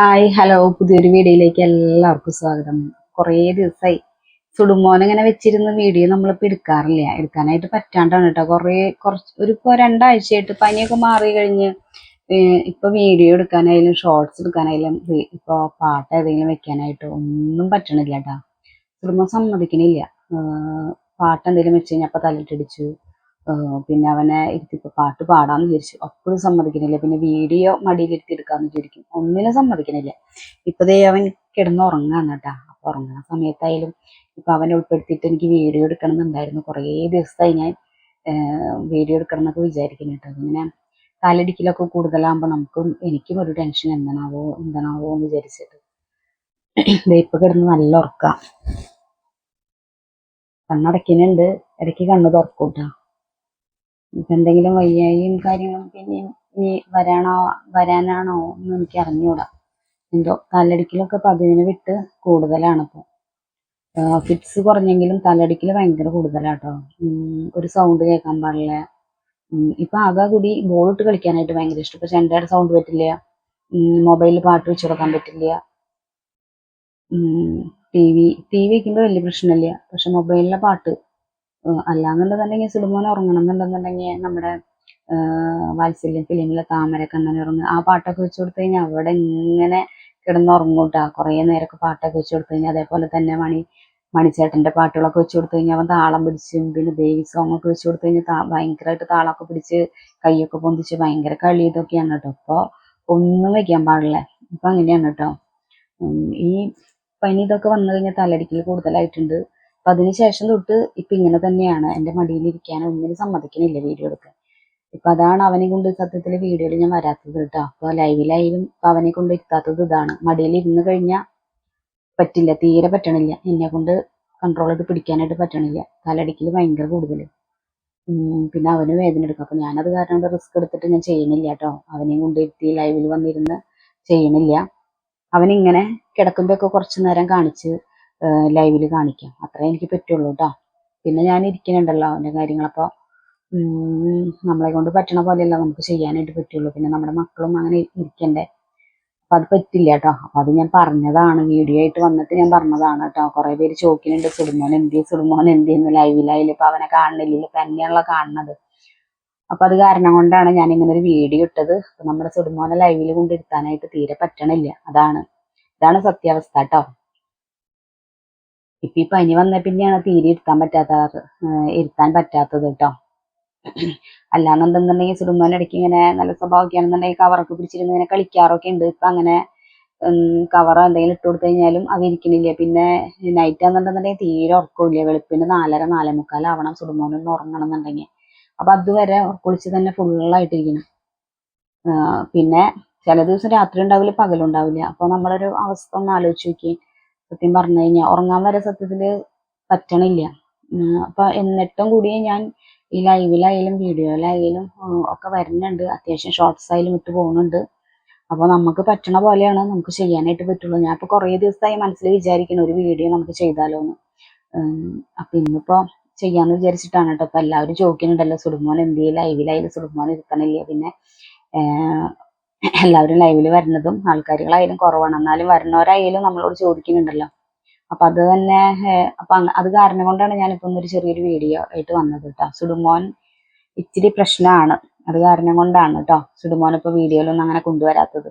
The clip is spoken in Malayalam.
ഹായ് ഹലോ പുതിയൊരു വീഡിയോയിലേക്ക് എല്ലാവർക്കും സ്വാഗതം. കുറേ ദിവസമായി സുടുമോൻ ഇങ്ങനെ വെച്ചിരുന്ന വീഡിയോ നമ്മളിപ്പോൾ എടുക്കാറില്ല. എടുക്കാനായിട്ട് പറ്റാണ്ടാണ് കേട്ടോ. കുറേ കുറച്ച് ഒരു ഇപ്പോൾ രണ്ടാഴ്ചയായിട്ട് പനിയൊക്കെ മാറി കഴിഞ്ഞ് ഇപ്പോൾ വീഡിയോ എടുക്കാനായാലും ഷോർട്സ് എടുക്കാനായാലും ഇപ്പോൾ ഇപ്പൊ പാട്ട് ഏതെങ്കിലും വെക്കാനായിട്ട് ഒന്നും പറ്റണില്ല കേട്ടോ. സുടുമോൻ സമ്മതിക്കണില്ല. പാട്ട് എന്തെങ്കിലും വെച്ച് കഴിഞ്ഞാൽ അപ്പോൾ തലയിട്ടടിച്ചു പിന്നെ അവനെ ഇരുത്തിപ്പോ പാട്ട് പാടാന്ന് വിചാരിച്ചു. അപ്പോഴും സമ്മതിക്കണില്ല. പിന്നെ വീഡിയോ മടിയിലിരുത്തി എടുക്കാന്ന് വിചാരിക്കും. ഒന്നിനും സമ്മതിക്കണില്ല. ഇപ്പൊ ദേ അവൻ കിടന്ന് കേട്ടാ. അപ്പൊ ഉറങ്ങുന്ന സമയത്തായാലും ഇപ്പൊ അവനെ ഉൾപ്പെടുത്തിയിട്ട് എനിക്ക് വീഡിയോ എടുക്കണം എന്നുണ്ടായിരുന്നു കുറേ ദിവസമായി ഞാൻ വീഡിയോ എടുക്കണം എന്നൊക്കെ വിചാരിക്കുന്നു കേട്ടോ. ഇങ്ങനെ കാലടിക്കലൊക്കെ കൂടുതലാകുമ്പോൾ നമുക്കും എനിക്കും ഒരു ടെൻഷൻ എന്താണാവോ എന്താണാവോ എന്ന് വിചാരിച്ചിട്ട്. ഇപ്പൊ കിടന്ന് നല്ല ഉറക്കാം. കണ്ണടക്കിനുണ്ട് ഇടയ്ക്ക് കണ്ണ് തുറക്കൂട്ടാ ഇപ്പൊ എന്തെങ്കിലും വയ്യായും കാര്യങ്ങളും പിന്നെ ഇനി വരാണോ വരാനാണോ എന്ന് എനിക്ക് അറിഞ്ഞുകൂടാ എന്തോ തലടിക്കലൊക്കെ പതിവിന് വിട്ട് കൂടുതലാണ് ഇപ്പൊ. ഫിറ്റ്സ് കുറഞ്ഞെങ്കിലും തലടിക്കൽ ഭയങ്കര കൂടുതലാട്ടോ. ഒരു സൗണ്ട് കേൾക്കാൻ പാടില്ല. ഇപ്പം ആകെ കൂടി ബോൾ ഇട്ട് കളിക്കാനായിട്ട് ഭയങ്കര ഇഷ്ടം. ഇപ്പൊ ചെണ്ടയുടെ സൗണ്ട് പറ്റില്ല. മൊബൈലിൽ പാട്ട് വെച്ച് കൊടുക്കാൻ പറ്റില്ല. ടി വി ടി വി വലിയ പ്രശ്നമില്ല. പക്ഷെ മൊബൈലിലെ പാട്ട് അല്ലാന്നുണ്ടെന്നുണ്ടെങ്കിൽ സുലഭമോൻ ഉറങ്ങണം എന്നുണ്ടെന്നുണ്ടെങ്കിൽ നമ്മുടെ വാത്സല്യം ഫിലിമിലെ താമര കണ്ണൻ ഉറങ്ങുക ആ പാട്ടൊക്കെ വെച്ച് കൊടുത്തു കഴിഞ്ഞാൽ അവിടെ ഇങ്ങനെ കിടന്നുറങ്ങൂട്ടാ. കുറേ നേരമൊക്കെ പാട്ടൊക്കെ വെച്ച് കൊടുത്തു കഴിഞ്ഞാൽ അതേപോലെ തന്നെ മണി മണിച്ചേട്ടന്റെ പാട്ടുകളൊക്കെ വെച്ച് കൊടുത്തു കഴിഞ്ഞാൽ അവൻ താളം പിടിച്ചും പിന്നെ ദേവി സോങ് ഒക്കെ വെച്ച് കൊടുത്തു കഴിഞ്ഞാൽ ഭയങ്കരമായിട്ട് താളമൊക്കെ പിടിച്ച് കൈയൊക്കെ പൊന്തിച്ച് ഭയങ്കര കളി ഇതൊക്കെയാണ് കേട്ടോ. ഇപ്പോൾ ഒന്നും വെക്കാൻ പാടില്ല. ഇപ്പൊ അങ്ങനെയാണ് കേട്ടോ. ഈ പനി ഇതൊക്കെ വന്നു കഴിഞ്ഞാൽ തലടിക്കൽ കൂടുതലായിട്ടുണ്ട്. അപ്പൊ അതിനുശേഷം തൊട്ട് ഇപ്പൊ ഇങ്ങനെ തന്നെയാണ്. എന്റെ മടിയിൽ ഇരിക്കാൻ ഒന്നിനും സമ്മതിക്കണില്ല വീഡിയോ എടുക്കാൻ. ഇപ്പൊ അതാണ് അവനെ കൊണ്ട് സത്യത്തിൽ വീഡിയോയിൽ ഞാൻ വരാത്തത് കേട്ടോ. അപ്പൊ ലൈവിലായാലും ഇപ്പൊ അവനെ കൊണ്ട് ഇരുത്താത്തത് ഇതാണ്. മടിയിൽ ഇരുന്ന് കഴിഞ്ഞാൽ പറ്റില്ല തീരെ പറ്റണില്ല. എന്നെ കൊണ്ട് കൺട്രോൾ ചെയ്ത് പിടിക്കാനായിട്ട് പറ്റണില്ല. തലടിക്കൽ ഭയങ്കര കൂടുതൽ പിന്നെ അവന് വേദന എടുക്കും. അപ്പൊ ഞാനത് കാരണം റിസ്ക് എടുത്തിട്ട് ഞാൻ ചെയ്യണില്ല കേട്ടോ. അവനെയും കൊണ്ട് ഇരുത്തി ലൈവിൽ വന്നിരുന്ന് ചെയ്യണില്ല. അവനിങ്ങനെ കിടക്കുമ്പോ ഒക്കെ കുറച്ചു നേരം കാണിച്ച് ലൈവിൽ കാണിക്കാം. അത്രേ എനിക്ക് പറ്റുള്ളൂ കേട്ടോ പിന്നെ ഞാൻ ഇരിക്കുന്നുണ്ടല്ലോ അവന്റെ കാര്യങ്ങളപ്പോൾ നമ്മളെ കൊണ്ട് പറ്റണ പോലെയല്ല നമുക്ക് ചെയ്യാനായിട്ട് പറ്റുള്ളൂ. പിന്നെ നമ്മുടെ മക്കളും അങ്ങനെ ഇരിക്കണ്ടേ. അപ്പം അത് പറ്റില്ല കേട്ടോ അപ്പം അത് ഞാൻ പറഞ്ഞതാണ്. വീഡിയോ ആയിട്ട് വന്നിട്ട് ഞാൻ പറഞ്ഞതാണ് കേട്ടോ കുറേ പേര് ചോദിക്കുന്നുണ്ട് സുടുമോൻ എന്ത് സുടുമോൻ എന്ത് ചെയ്യുന്നു? ലൈവിലായാലും ഇപ്പം അവനെ കാണുന്നില്ല. ഇപ്പം എന്നെയാണല്ലോ കാണുന്നത്. അപ്പം അത് കാരണം കൊണ്ടാണ് ഞാൻ ഇങ്ങനെ ഒരു വീഡിയോ ഇട്ടത്. അപ്പം നമ്മുടെ സുടുമോനെ ലൈവിൽ കൊണ്ടിരുത്താനായിട്ട് തീരെ പറ്റണില്ല. അതാണ്. ഇതാണ് സത്യാവസ്ഥ കേട്ടോ ഇപ്പൊ ഈ പനി വന്ന പിന്നെയാണ് തീരെ ഇരുത്താൻ പറ്റാത്ത ഇരുത്താൻ പറ്റാത്തത് കേട്ടോ അല്ലാന്നുണ്ടെന്നുണ്ടെങ്കിൽ സുടുമോൻ ഇടയ്ക്ക് ഇങ്ങനെ നല്ല സ്വഭാവമൊക്കെ ആണെന്നുണ്ടെങ്കിൽ കവറൊക്കെ പിടിച്ചിരുന്ന് ഇങ്ങനെ കളിക്കാറൊക്കെ ഉണ്ട് ഇപ്പൊ അങ്ങനെ കവറോ എന്തെങ്കിലും ഇട്ട് കൊടുത്തു കഴിഞ്ഞാലും അത് ഇരിക്കണില്ല. പിന്നെ നൈറ്റ് ആണെന്നുണ്ടെന്നുണ്ടെങ്കിൽ തീരെ ഉറക്കമില്ല വെളുപ്പിന് നാലര നാലേ മുക്കാലാവണം സുടുമോൻ ഒന്ന് ഉറങ്ങണം എന്നുണ്ടെങ്കിൽ അപ്പൊ അതുവരെ ഉറക്കൊളിച്ച് തന്നെ ഫുള്ളായിട്ടിരിക്കണം. പിന്നെ ചില ദിവസം രാത്രി ഉണ്ടാവില്ല പകലുണ്ടാവില്ല അപ്പൊ നമ്മളൊരു അവസ്ഥ ഒന്ന് ആലോചിച്ച് നോക്കി സത്യം പറഞ്ഞു കഴിഞ്ഞാൽ ഉറങ്ങാൻ വരെ സത്യത്തിൽ പറ്റണില്ല. അപ്പൊ എന്നിട്ടും കൂടി ഞാൻ ഈ ലൈവിലായാലും വീഡിയോയിലായാലും ഒക്കെ വരുന്നുണ്ട്. അത്യാവശ്യം ഷോർട്സ് ആയാലും ഇട്ട് പോകുന്നുണ്ട് അപ്പൊ നമുക്ക് പറ്റണ പോലെയാണ് നമുക്ക് ചെയ്യാനായിട്ട് പറ്റുള്ളൂ. ഞാൻ ഇപ്പൊ കുറേ ദിവസമായി മനസ്സിൽ വിചാരിക്കുന്നു ഒരു വീഡിയോ നമുക്ക് ചെയ്താലോ എന്ന് അപ്പൊ ഇന്നിപ്പോ ചെയ്യാന്ന് വിചാരിച്ചിട്ടാണ് കേട്ടോ. ഇപ്പൊ എല്ലാവരും ചോദിക്കുന്നുണ്ടല്ലോ സുടുമോൻ എന്ത് ചെയ്യും ലൈവിലായാലും സുടുമോൻ ഇരിക്കണില്ല. പിന്നെ എല്ലാവരും ലൈവിൽ വരുന്നതും ആൾക്കാരുകളായാലും കുറവാണ്. എന്നാലും വരുന്നവരായാലും നമ്മളോട് ചോദിക്കുന്നുണ്ടല്ലോ. അപ്പൊ അത് തന്നെ അപ്പൊ അത് കാരണം കൊണ്ടാണ് ഞാനിപ്പോ ഒരു ചെറിയൊരു വീഡിയോ ആയിട്ട് വന്നത് കേട്ടോ സുടുമോൻ ഇച്ചിരി പ്രശ്നമാണ് അത് കാരണം കൊണ്ടാണ് കേട്ടോ സുടുമോൻ ഇപ്പൊ വീഡിയോയിലൊന്നും അങ്ങനെ കൊണ്ടുവരാത്തത്.